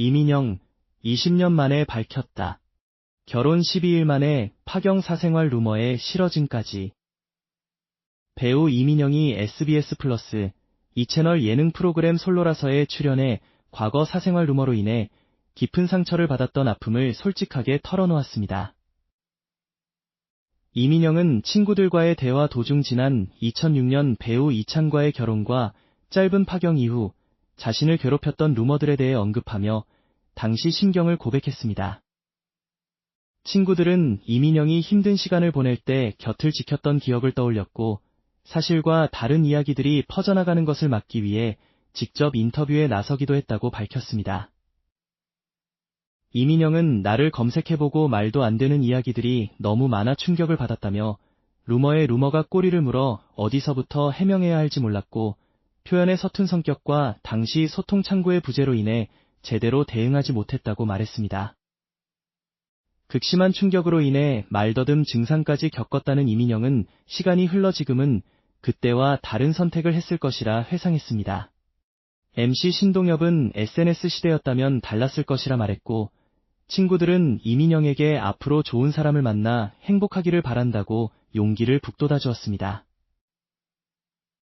이민영, 20년 만에 밝혔다. 결혼 12일 만에 파경 사 생활 루머에 실어짐까지. 배우 이민영이 SBS 플러스 이 채널 예능 프로그램 솔로라서에 출연해 과거 사생활 루머로 인해 깊은 상처를 받았던 아픔을 솔직하게 털어놓았습니다. 이민영은 친구들과의 대화 도중 지난 2006년 배우 이찬과의 결혼과 짧은 파경 이후 자신을 괴롭혔던 루머들에 대해 언급하며 당시 심경을 고백했습니다. 친구들은 이민영이 힘든 시간을 보낼 때 곁을 지켰던 기억을 떠올렸고 사실과 다른 이야기들이 퍼져나가는 것을 막기 위해 직접 인터뷰에 나서기도 했다고 밝혔습니다. 이민영은 나를 검색해보고 말도 안 되는 이야기들이 너무 많아 충격을 받았다며 루머에 루머가 꼬리를 물어 어디서부터 해명해야 할지 몰랐고 표현의 서툰 성격과 당시 소통 창구의 부재로 인해 제대로 대응하지 못했다고 말했습니다. 극심한 충격으로 인해 말더듬 증상까지 겪었다는 이민영은 시간이 흘러 지금은 그때와 다른 선택을 했을 것이라 회상했습니다. MC 신동엽은 SNS 시대였다면 달랐을 것이라 말했고 친구들은 이민영에게 앞으로 좋은 사람을 만나 행복하기를 바란다고 용기를 북돋아 주었습니다.